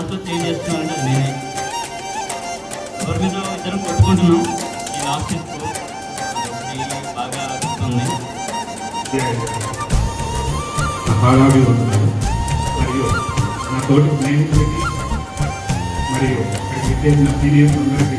మా చేంజ్ చేస్తున్నానంటే నేనే. ఎవరి మీద ఇద్దరం కొట్టుకుంటున్నాం. ఈ లాస్ట్ బాగా అనిపిస్తుంది మరియు నా తోటి స్నేహితులకి మరియు ఇక్కడ సీనియర్స్ అందరికీ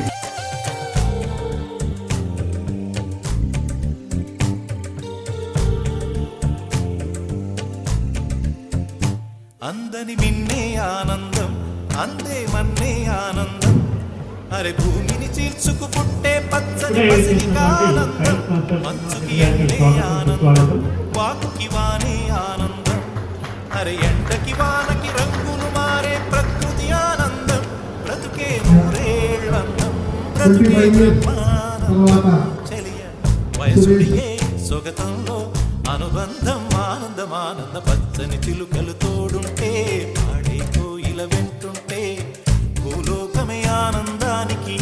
అరే చీల్చుకు పుట్టే పచ్చని పసిని ఆనందం. మంచుకి ఎండే ఆనందం. వాకుకి వానే ఆనందం. అరే ఎండకి వానకి రంగులు మారే ప్రకృతి ఆనందం. బ్రతుకే నూరేళ్ళందం బ్రతుకే బ్రహ్మానందం చెలియ వయసుడియే సొగతంలో అనుబంధం ఆనందం ఆనంద పచ్చని చిలుకలు తోడుంటే పాడే కోయిల వెంటుంటే భూలోకమే ఆనందానికి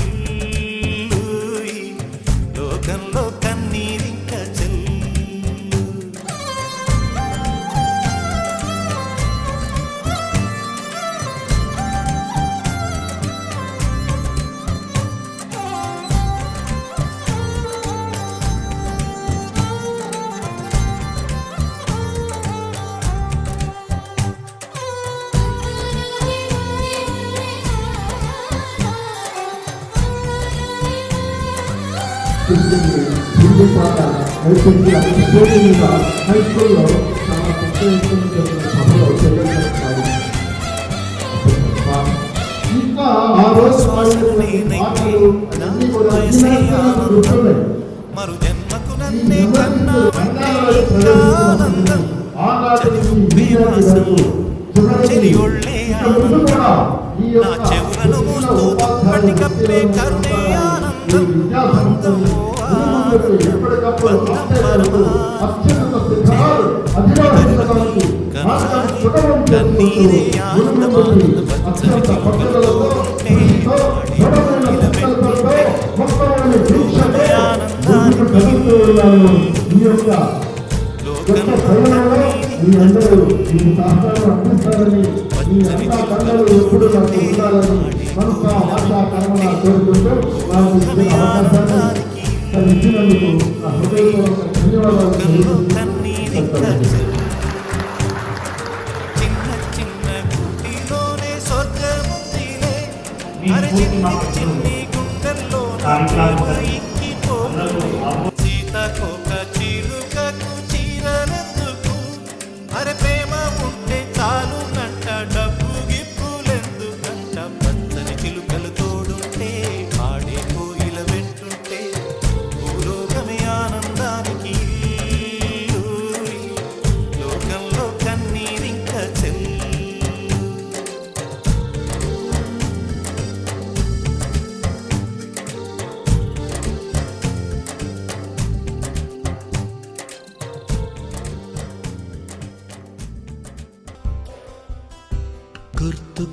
హిందూ పాట అయిపోయింది మీద హై స్కూల్లో చాలా జరిగిన సభలో చెల్లెలు ఇంకా ఆ రోజు పాటలు అన్నీ కూడా గుర్తున్నాయి. మరు జన్మకు నన్నే కన్నా ఆనందం ముందు నా చెవులను మూస్తూ దుప్పటి కప్పే కరుణే ఆనందం. విద్యాసంస్థలు సుగమం కన్నీరే ఆనందం, గురువులకి ఆనందం, అత్యంత పట్టుదలతో, కృషితో, దృఢమైన సంకల్పంతో, మొత్తమైన దీక్షతో ముందుకు కదులుతూ ఉన్నారు. ఈ యొక్క గొప్ప లోకంలో ప్రయాణంలో మీ అందరూ ఈ సహకారం అందిస్తారని మీ అంతా కన్నలు ఎప్పుడు నాకు ఉండాలని మనస ఆశ కర్మణ కోరుకుంటూ నాకు ఇచ్చిన అవకాశాన్ని ఇచ్చినందుకు నా హృదయపూర్వక ధన్యవాదాలు లోకంలో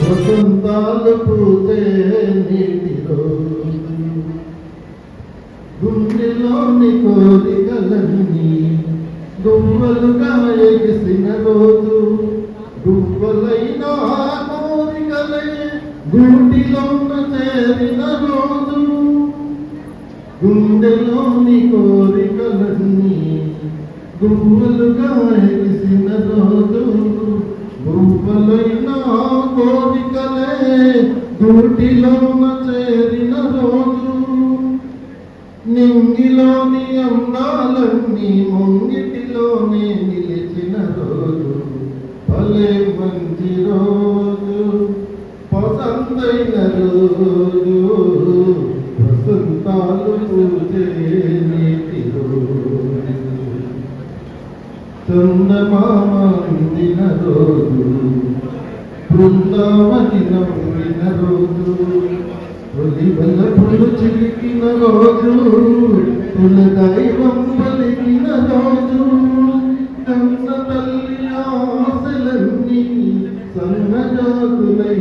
వసంతాలు పూతే నీటిలో గుండెలోని కోరికలన్నీ దువ్వలుగా ఎగిసిన రోజు దువ్వలైన కోరికలే గూటిలోన చేరిన రోజు గుండెలోని గువ్వలుగా ఎగిసిన రోజు గువ్వలైన కోరికలే గూటిలోన చేరిన రోజు నింగిలోని అందాలన్నీ ముంగిటిలోనే నిలిచిన రోజు భలే మంచి రోజు పసందైన రోజు చందమామ రోజు బృందావని నవ్విన రోజు తొలి వల్ల పులు చిలికిన రోజు తుల దైవం పలికిన రోజు కన్న తల్లి ఆశలన్నీ సన్నజాతులై